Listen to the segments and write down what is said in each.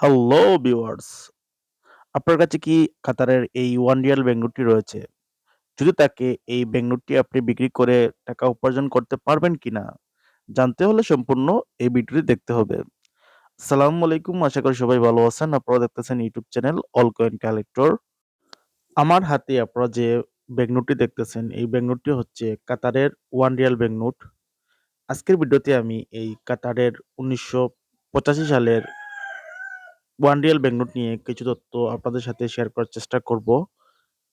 Hello viewers! আপনার কাছে কি কাতারের এই ওয়ান রিয়াল ব্যাংক রয়েছে? যদি তাকে এই ব্যাংক আপনি বিক্রি করে টাকা উপার্জন করতে পারবেন কিনা? জানতে হলে সম্পূর্ণ এই ভিডিওটি দেখতে হবে। আসসালামু আলাইকুম, আশা করি সবাই ভালো আছেন। আপনারা দেখতেছেন YouTube channel all coin collector. আমার হাতে আপনারা যে ব্যাংক দেখতেছেন, এই ব্যাংক হচ্ছে কাতারের ওয়ান রিয়াল নোট। আজকের ভিডিওতে আমি এই কাতারের ১৯৮৫ সালের ওয়ান রিয়াল ব্যাংক নোট নিয়ে কিছু তথ্য আপনাদের সাথে শেয়ার করার চেষ্টা করব।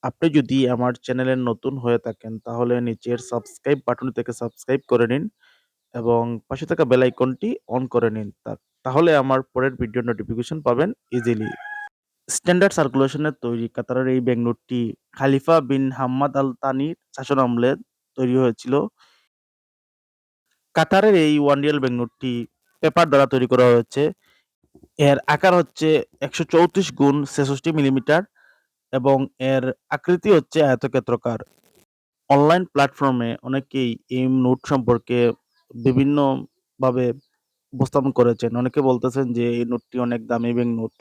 আপনি যদি আমার চ্যানেলে নতুন হয়ে থাকেন, তাহলে নিচের সাবস্ক্রাইব বাটন থেকে সাবস্ক্রাইব করে নিন এবং পাশে থাকা বেল আইকনটি অন করে নিন। তাহলে আমার পরের ভিডিও নোটিফিকেশন পাবেন ইজিলি। স্ট্যান্ডার্ড সার্কুলেশনের তৈরি কাতারের এই ব্যাংক নোটটি খালিফা বিন হাম্মাদ আল তানির শাসন শাসনামলে তৈরি হয়েছিল। কাতারের এই ওয়ান রিয়াল ব্যাংক নোটটি পেপার দ্বারা তৈরি করা হয়েছে। এর আকার হচ্ছে ১৩৪ গুণ ৬৬ মিলিমিটার এবং এর আকৃতি হচ্ছে আয়তক্ষেত্রকার অনলাইন প্ল্যাটফর্মে অনেকেই এই নোট সম্পর্কে বিভিন্নভাবে উপস্থাপন করেছেন। অনেকে বলতেছেন যে এই নোটটি অনেক দামি ব্যাংক নোট।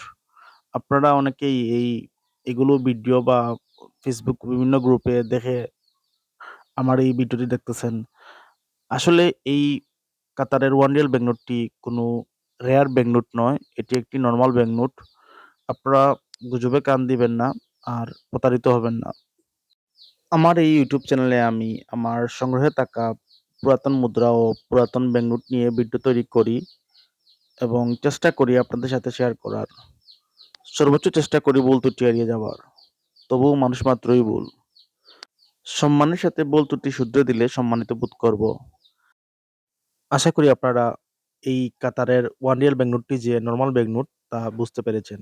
আপনারা অনেকেই এই, এগুলো ভিডিও বা ফেসবুক বিভিন্ন গ্রুপে দেখে আমার এই ভিডিওটি দেখতেছেন। আসলে এই কাতারের ওয়ান রিয়াল ব্যাংক নোটটি কোনো রেয়ার ব্যাংক নোট নয়। এটি একটি নর্মাল ব্যাংক নোট। আপনারা গুজবে কান দিবেন না আর প্রতারিত হবেন না। আমার এই ইউটিউব চ্যানেলে আমি আমার সংগ্রহে থাকা পুরাতন মুদ্রা ও পুরাতন ব্যাংক নোট নিয়ে ভিডিও তৈরি করি এবং চেষ্টা করি আপনাদের সাথে শেয়ার করার। সর্বোচ্চ চেষ্টা করি ভুল ত্রুটি এড়িয়ে যাওয়ার। তবুও মানুষ মাত্রই ভুল। সম্মানের সাথে ভুল ত্রুটি শুধরে দিলে সম্মানিত বোধ করব। আশা করি আপনারা এই কাতারের ওয়ান রিয়াল ব্যাংক নোটটি যে নর্মাল ব্যাংক নোট তা বুঝতে পেরেছেন।